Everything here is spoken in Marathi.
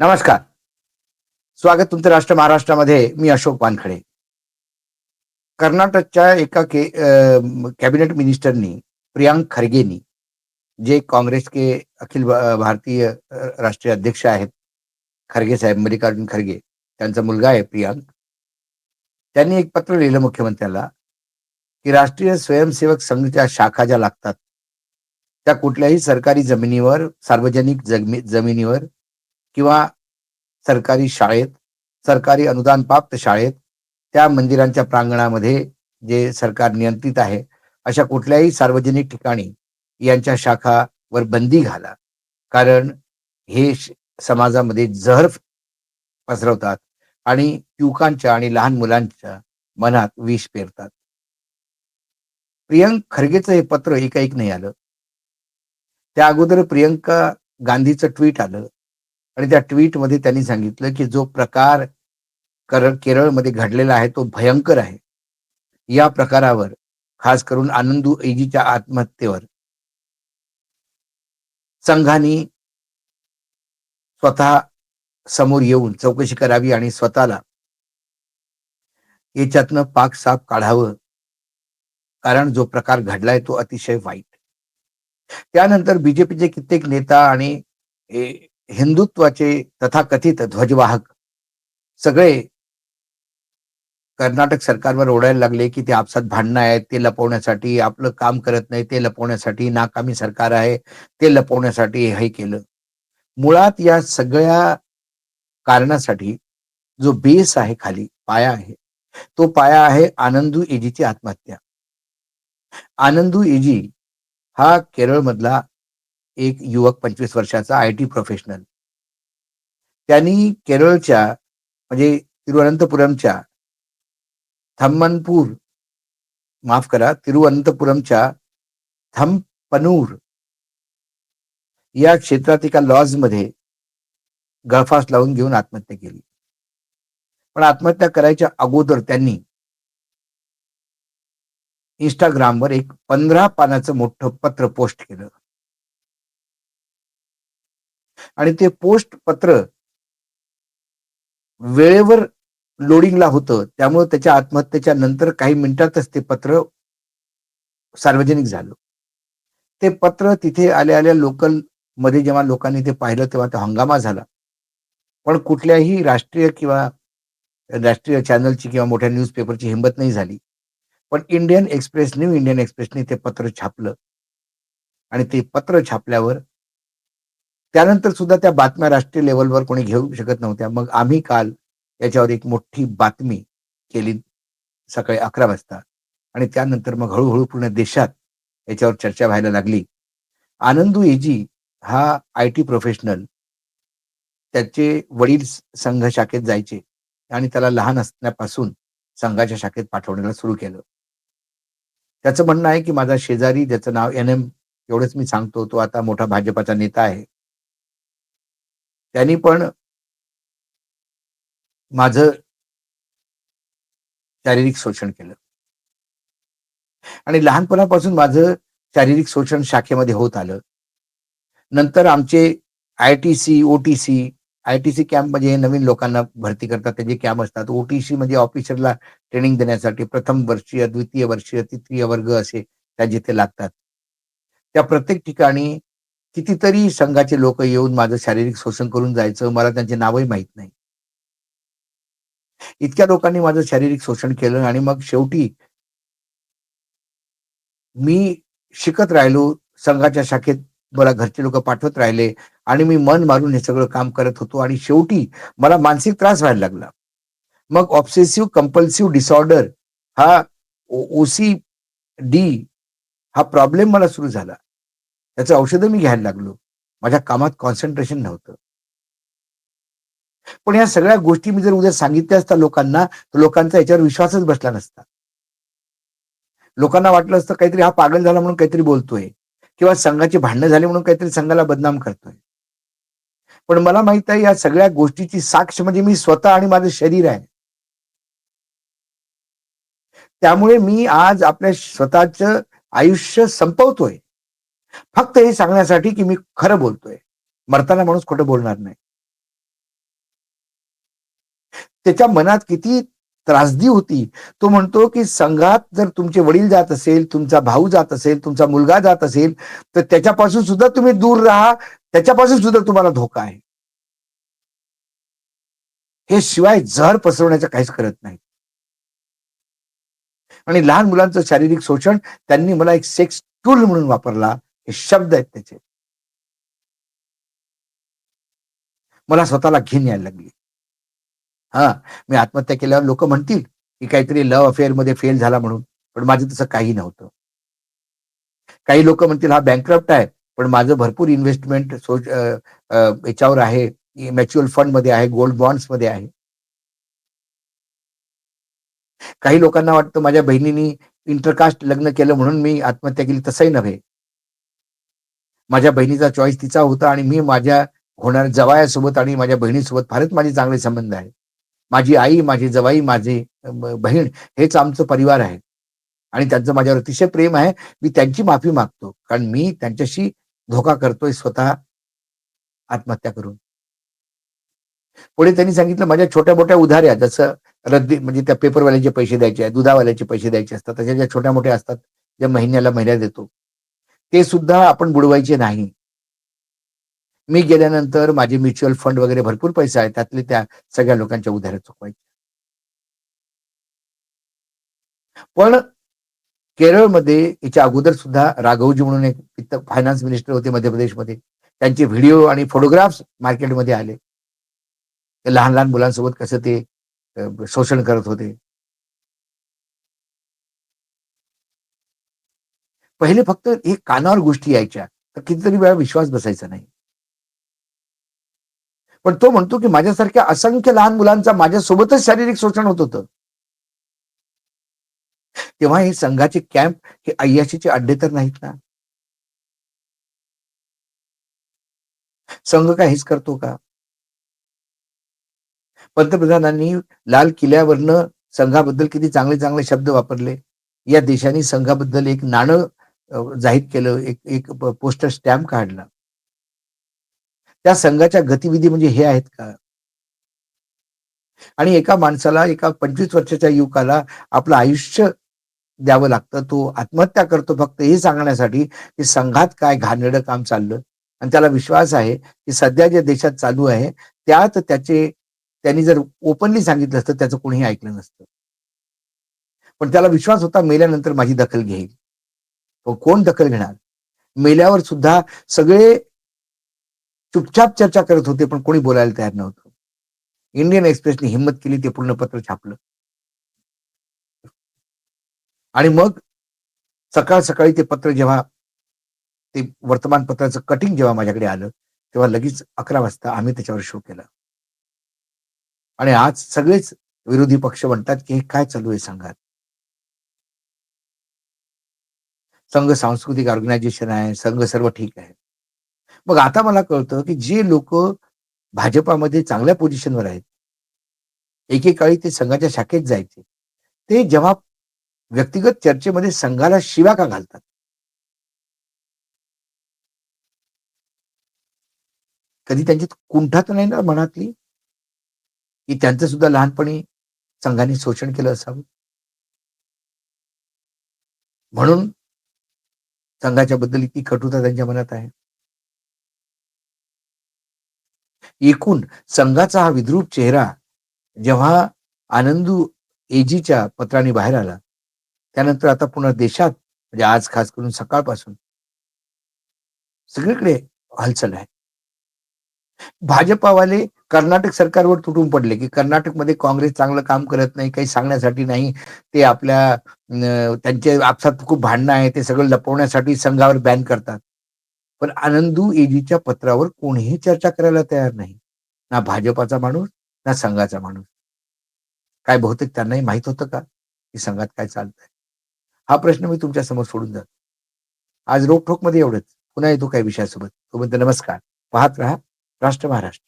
नमस्कार. स्वागत तुमचं राष्ट्र महाराष्ट्रामध्ये. मी अशोक वानखडे. कर्नाटकच्या एका के कॅबिनेट मिनिस्टरनी प्रियांक खरगेनी जे काँग्रेस के अखिल भारतीय राष्ट्रीय अध्यक्ष आहेत खरगे साहेब मल्लिकार्जुन खरगे त्यांचा मुलगा आहे प्रियांक. त्यांनी एक पत्र लिहिलं मुख्यमंत्र्याला की राष्ट्रीय स्वयंसेवक संघच्या शाखा ज्या लागतात त्या कुठल्याही सरकारी जमिनीवर सार्वजनिक जमिनीवर किंवा सरकारी शाळेत सरकारी अनुदान प्राप्त शाळेत त्या मंदिरांच्या प्रांगणामध्ये जे सरकार नियंत्रित आहे अशा कुठल्याही सार्वजनिक ठिकाणी यांच्या शाखावर बंदी घाला. कारण हे समाजामध्ये जहर पसरवतात आणि युवकांच्या आणि लहान मुलांच्या मनात विष पेरतात. प्रियंक खरगेचं हे पत्र एकाएक नाही आलं. त्या अगोदर प्रियंका गांधीचं ट्विट आलं. आणि त्या ट्विटमध्ये त्यांनी सांगितलं की जो प्रकार कर केरळमध्ये घडलेला आहे तो भयंकर आहे. या प्रकारावर खास करून आनंदू ऐजीच्या आत्महत्येवर संघाने स्वतः समोर येऊन चौकशी करावी आणि स्वतःला याच्यातनं पाक साफ काढावं. कारण जो प्रकार घडलाय तो अतिशय वाईट. त्यानंतर बीजेपीचे कित्येक नेता आणि हिंदुत्वाचे तथाकथित ध्वजवाहक सगळे कर्नाटक सरकारवर ओढायला लागले की ते आपसात भांडणं आहेत ते लपवण्यासाठी आपलं काम करत नाही ते लपवण्यासाठी नाकामी सरकार आहे ते लपवण्यासाठी हे केलं. मुळात या सगळ्या कारणासाठी जो बेस आहे खाली पाया आहे तो पाया आहे आनंदू एजीची आत्महत्या. आनंदू एजी हा केरळमधला एक युवक पंचवीस वर्षाचा आय टी प्रोफेशनल त्यांनी केरळच्या म्हणजे तिरुवनंतपुरमच्या थम्मनपूर माफ करा तिरुवनंतपुरमच्या थम्पनूर या क्षेत्रात एका लॉजमध्ये गळफास लावून घेऊन आत्महत्या केली. पण आत्महत्या करायच्या अगोदर त्यांनी इंस्टाग्रामवर एक पंधरा पानाचं मोठं पत्र पोस्ट केलं. आणि ते पोस्ट पत्र वेळेवर लोडिंगला होतं त्यामुळे त्याच्या आत्महत्येच्या नंतर काही मिनिटातच ते पत्र सार्वजनिक झालं. ते पत्र तिथे आल्या आल्या लोकलमध्ये जेव्हा लोकांनी ते पाहिलं तेव्हा तो हंगामा झाला. पण कुठल्याही राष्ट्रीय किंवा राष्ट्रीय चॅनलची किंवा मोठ्या न्यूजपेपरची हिंमत नाही झाली. पण इंडियन एक्सप्रेस न्यू इंडियन एक्सप्रेसने ते पत्र छापलं. आणि ते पत्र छापल्यावर त्यानंतर सुद्धा त्या बातम्या राष्ट्रीय लेवलवर कोणी घेऊ शकत नव्हत्या. मग आम्ही काल याच्यावर एक मोठी बातमी केली सकाळी अकरा वाजता. आणि त्यानंतर मग हळूहळू पूर्ण देशात याच्यावर चर्चा व्हायला लागली. आनंदू एजी हा आय टी प्रोफेशनल त्याचे वडील संघ शाखेत जायचे आणि त्याला लहान असण्यापासून संघाच्या शाखेत पाठवण्याला सुरू केलं. त्याचं म्हणणं आहे की माझा शेजारी ज्याचं नाव एन एम एवढंच मी सांगतो तो आता मोठा भाजपाचा नेता आहे. त्यांनी पण माझं शारीरिक शोषण केलं. आणि लहानपणापासून माझं शारीरिक शोषण शाखेमध्ये होत आलं. नंतर आमचे I T C O T C I T C camp म्हणजे नवीन लोकांना भरती करतात. त्याचे कॅम्प असतात ओ टी सी म्हणजे ऑफिसरला ट्रेनिंग देण्यासाठी प्रथम वर्षीय द्वितीय वर्षीय तृतीय वर्ग असे त्या जिथे लागतात. त्या प्रत्येक ठिकाणी कितीतरी संघाचे लोक येऊन माझं शारीरिक शोषण करून जायचं मला त्यांचे नावही माहीत नाही. इतक्या लोकांनी माझं शारीरिक शोषण केलं आणि मग शेवटी मी शिकत राहिलो संघाच्या शाखेत मला घरचे लोक पाठवत राहिले आणि मी मन मारून हे सगळं काम करत होतो आणि शेवटी मला मानसिक त्रास व्हायला लागला. मग ऑब्सेसिव्ह कंपल्सिव्ह डिसऑर्डर हा ओसी डी हा प्रॉब्लेम मला सुरू झाला. त्याचं औषधं मी घ्यायला लागलो. माझ्या कामात कॉन्सन्ट्रेशन नव्हतं. पण या सगळ्या गोष्टी मी जर उद्या सांगितल्या असता लोकांना तर लोकांचा याच्यावर विश्वासच बसला नसता. लोकांना वाटलं असतं काहीतरी हा पागल झाला म्हणून काहीतरी बोलतोय किंवा संघाची भांडणं झाली म्हणून काहीतरी संघाला बदनाम करतोय. पण मला माहीत आहे या सगळ्या गोष्टीची साक्ष म्हणजे मी स्वतः आणि माझं शरीर आहे. त्यामुळे मी आज आपल्या स्वतःच आयुष्य संपवतोय. फक्त हे सांगण्यासाठी की मी खरं बोलतोय. मरताना माणूस खोटं बोलणार नाही. त्याच्या मनात किती त्रासदी होती. तो म्हणतो की संघात जर तुमचे वडील जात असेल तुमचा भाऊ जात असेल तुमचा मुलगा जात असेल तर त्याच्यापासून सुद्धा तुम्ही दूर राहा. त्याच्यापासून सुद्धा तुम्हाला धोका आहे. हे शिवाय जहर पसरवण्याचं काहीच करत नाही. आणि लहान मुलांचं शारीरिक शोषण त्यांनी मला एक सेक्स टूल म्हणून वापरला. हे शब्द आहेत त्याचे. मला स्वतःला घिन यायला लागली. हा मी आत्महत्या केल्यावर लोक म्हणतील की काहीतरी लव्ह अफेअरमध्ये फेल झाला म्हणून पण माझं तसं काही नव्हतं. काही लोक म्हणतील हा बँकरप्ट आहे पण माझं भरपूर इन्व्हेस्टमेंट याच्यावर आहे म्युच्युअल फंडमध्ये आहे गोल्ड बॉन्ड्समध्ये आहे. काही लोकांना वाटतं माझ्या बहिणीनी इंटरकास्ट लग्न केलं म्हणून मी आत्महत्या केली तसंही नव्हे. माझ्या बहिणीचा चॉईस तिचा होता आणि मी माझ्या होणाऱ्या जवायासोबत आणि माझ्या बहिणीसोबत फारच माझे चांगले संबंध आहेत. माझी आई माझी जवाई माझे बहीण हेच आमचं परिवार आहे. आणि त्यांचं माझ्यावर अतिशय प्रेम आहे. मी त्यांची माफी मागतो. कारण मी त्यांच्याशी धोका करतोय स्वतः आत्महत्या करून. पुढे त्यांनी सांगितलं माझ्या छोट्या मोठ्या उधाऱ्या जसं रद्दी म्हणजे त्या पेपरवाल्याचे पैसे द्यायचे आहे दुधावाल्याचे पैसे द्यायचे असतात त्याच्या ज्या छोट्या मोठ्या असतात ज्या महिन्याला महिन्या देतो ते सुद्धा आपण बुडवायचे नाही. मी गेल्यानंतर माझे म्युच्युअल फंड वगैरे भरपूर पैसे आहेत त्यातले त्या सगळ्या लोकांच्या उधाऱ्या चुकवायच्या पण केरळमध्ये याच्या अगोदर सुद्धा राघवजी म्हणून एक फायनान्स मिनिस्टर होते मध्य प्रदेशमध्ये. त्यांचे व्हिडिओ आणि फोटोग्राफ्स मार्केटमध्ये आले. लहान लहान मुलांसोबत कसं ते शोषण करत होते. पहिले फक्त हे कानावर गोष्टी यायच्या तर कितीतरी वेळा विश्वास बसायचा नाही. पण तो म्हणतो की माझ्यासारख्या असंख्य लहान मुलांचा माझ्यासोबतच शारीरिक शोषण होत होतं. तेव्हा हे संघाचे कॅम्प हे अय्याशीचे अड्डे तर नाहीत ना? संघ काय हेच करतो का? पंतप्रधानांनी लाल किल्ल्यावरनं संघाबद्दल किती चांगले चांगले शब्द वापरले. या देशाने संघाबद्दल एक नाणं जाहीर केलं एक एक पोस्टर स्टॅम्प काढला. त्या संघाच्या गतिविधी म्हणजे हे आहेत का? आणि एका माणसाला एका पंचवीस वर्षाच्या युवकाला आपलं आयुष्य द्यावं लागतं तो आत्महत्या करतो फक्त हे सांगण्यासाठी की संघात काय घाणेरडं काम चाललं. आणि त्याला विश्वास आहे की सध्या जे देशात चालू आहे त्यात त्याचे त्यांनी जर ओपनली सांगितलं असतं त्याचं कोणीही ऐकलं नसतं. पण त्याला विश्वास होता मेल्यानंतर माझी दखल घेईल. कोण दखल घेणार? मेल्यावर सुद्धा सगळे चुपचाप चर्चा करत होते पण कोणी बोलायला तयार नव्हतं. इंडियन एक्सप्रेसने हिंमत केली ते पूर्ण पत्र छापलं. आणि मग सकाळ सकाळी ते पत्र जेव्हा ते वर्तमानपत्राचं कटिंग जेव्हा माझ्याकडे आलं तेव्हा लगेच अकरा वाजता आम्ही त्याच्यावर शो केला. आणि आज सगळेच विरोधी पक्ष म्हणतात की हे काय चालू आहे संघात संघ सांस्कृतिक ऑर्गनायझेशन आहे संघ सर्व ठीक आहे. मग आता मला कळतं की जे लोक भाजपामध्ये चांगल्या पोझिशनवर आहेत एकेकाळी ते संघाच्या शाखेत जायचे ते जेव्हा व्यक्तिगत चर्चेमध्ये संघाला शिवा का घालतात? कधी त्यांच्यात कुंठा तर नाही ना मनातली? की त्यांचं सुद्धा लहानपणी संघाने शोषण केलं असावं? म्हणून संघाच्या बद्दल इतकी कटुता त्यांच्या मनात आहे. एकूण संघाचा हा विद्रूप चेहरा जेव्हा आनंदू एजीच्या पत्राने बाहेर आला त्यानंतर आता पुन्हा देशात म्हणजे आज खास करून सकाळपासून सगळीकडे हालचाल आहे. भाजपावाले कर्नाटक सरकारवर तुटून पडले की कर्नाटकमध्ये काँग्रेस चांगलं काम करत नाही काही सांगण्यासाठी नाही. ते आपल्या त्यांचे आपसात खूप भांडणं आहे ते सगळं लपवण्यासाठी संघावर बॅन करतात. पण आनंदू एजीच्या पत्रावर कोणीही चर्चा करायला तयार नाही. ना भाजपाचा माणूस ना संघाचा माणूस. काय बहुतेक त्यांनाही माहीत होतं का की संघात काय चालतंय? हा प्रश्न मी तुमच्यासमोर सोडून जातो. आज रोखोकमध्ये एवढंच. पुन्हा येतो काही विषयासोबत. तोपर्यंत नमस्कार. पाहत राहा राष्ट्र महाराष्ट्र.